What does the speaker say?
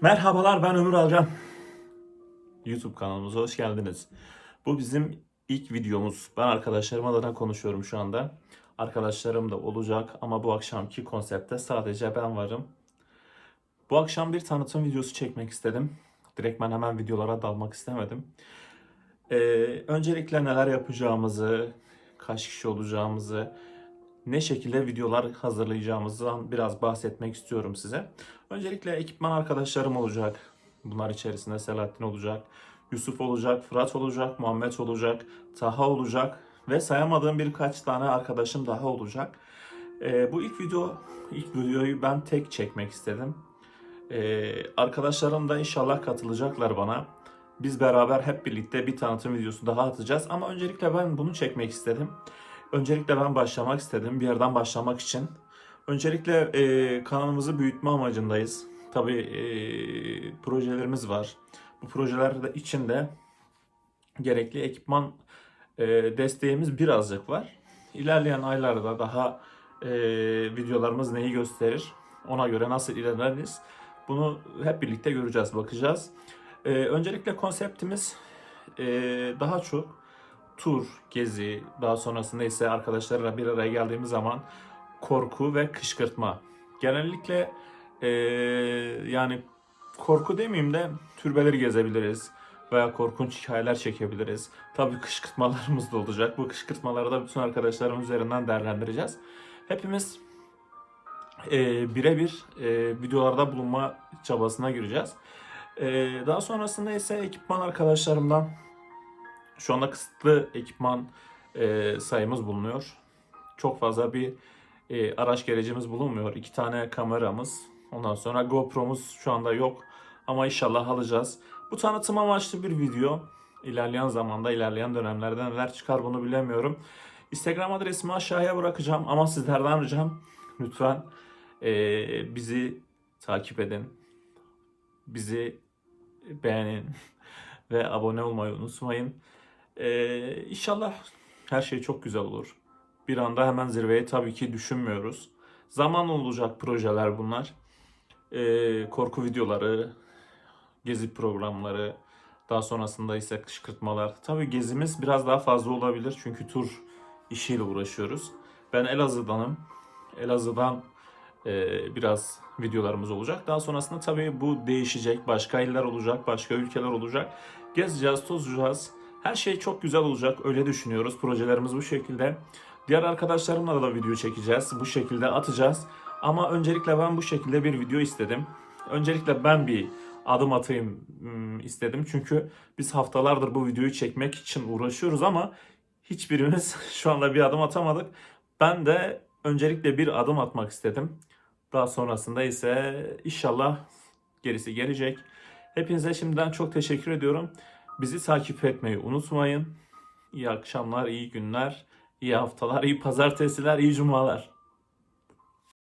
Merhabalar ben Ömür Alcan. YouTube kanalımıza hoş geldiniz. Bu bizim ilk videomuz. Ben arkadaşlarım adına konuşuyorum şu anda. Arkadaşlarım da olacak ama bu akşamki konsepte sadece ben varım. Bu akşam bir tanıtım videosu çekmek istedim. Direkt ben hemen videolara dalmak istemedim. Ee, öncelikle neler yapacağımızı, kaç kişi olacağımızı, ne şekilde videolar hazırlayacağımızdan biraz bahsetmek istiyorum size. Öncelikle ekipman arkadaşlarım olacak. Bunlar içerisinde Selahattin olacak, Yusuf olacak, Fırat olacak, Muhammed olacak, Taha olacak ve sayamadığım birkaç tane arkadaşım daha olacak. Ee, bu ilk video, ilk videoyu ben tek çekmek istedim. Ee, arkadaşlarım da inşallah katılacaklar bana. Biz beraber hep birlikte bir tanıtım videosu daha atacağız. Ama öncelikle ben bunu çekmek istedim. Öncelikle ben başlamak istedim. Bir yerden başlamak için. Öncelikle e, kanalımızı büyütme amacındayız. Tabii e, projelerimiz var. Bu projeler de içinde gerekli ekipman e, desteğimiz birazcık var. İlerleyen aylarda daha e, videolarımız neyi gösterir, ona göre nasıl ilerleriz bunu hep birlikte göreceğiz, bakacağız. E, öncelikle konseptimiz e, daha çok tur, gezi, daha sonrasında ise arkadaşlarla bir araya geldiğimiz zaman korku ve kışkırtma. Genellikle eee, yani korku demeyeyim de türbeleri gezebiliriz veya korkunç hikayeler çekebiliriz. Tabii kışkırtmalarımız da olacak. Bu kışkırtmaları da bütün arkadaşlarım üzerinden değerlendireceğiz. Hepimiz eee birebir eee, videolarda bulunma çabasına gireceğiz. Eee, daha sonrasında ise ekipman arkadaşlarımdan şu anda kısıtlı ekipman eee, sayımız bulunuyor. Çok fazla bir e, araç gerecimiz bulunmuyor. İki tane kameramız. Ondan sonra GoPro'muz şu anda yok. Ama inşallah alacağız. Bu tanıtım amaçlı bir video. İlerleyen zamanda, ilerleyen dönemlerde neler çıkar bunu bilemiyorum. Instagram adresimi aşağıya bırakacağım. Ama sizlerden ricam lütfen e, bizi takip edin. Bizi beğenin ve abone olmayı unutmayın. E, inşallah her şey çok güzel olur bir anda hemen zirveye tabii ki düşünmüyoruz. Zaman olacak projeler bunlar. Ee, korku videoları, gezi programları, daha sonrasında ise kışkırtmalar. Tabii gezimiz biraz daha fazla olabilir çünkü tur işiyle uğraşıyoruz. Ben Elazığ'danım. Elazığ'dan e, biraz videolarımız olacak. Daha sonrasında tabii bu değişecek. Başka iller olacak, başka ülkeler olacak. Gezeceğiz, tozacağız. Her şey çok güzel olacak. Öyle düşünüyoruz. Projelerimiz bu şekilde. Diğer arkadaşlarımla da video çekeceğiz. Bu şekilde atacağız. Ama öncelikle ben bu şekilde bir video istedim. Öncelikle ben bir adım atayım hmm, istedim. Çünkü biz haftalardır bu videoyu çekmek için uğraşıyoruz ama hiçbirimiz şu anda bir adım atamadık. Ben de öncelikle bir adım atmak istedim. Daha sonrasında ise inşallah gerisi gelecek. Hepinize şimdiden çok teşekkür ediyorum. Bizi takip etmeyi unutmayın. İyi akşamlar, iyi günler, iyi haftalar, iyi pazartesiler, iyi cumalar.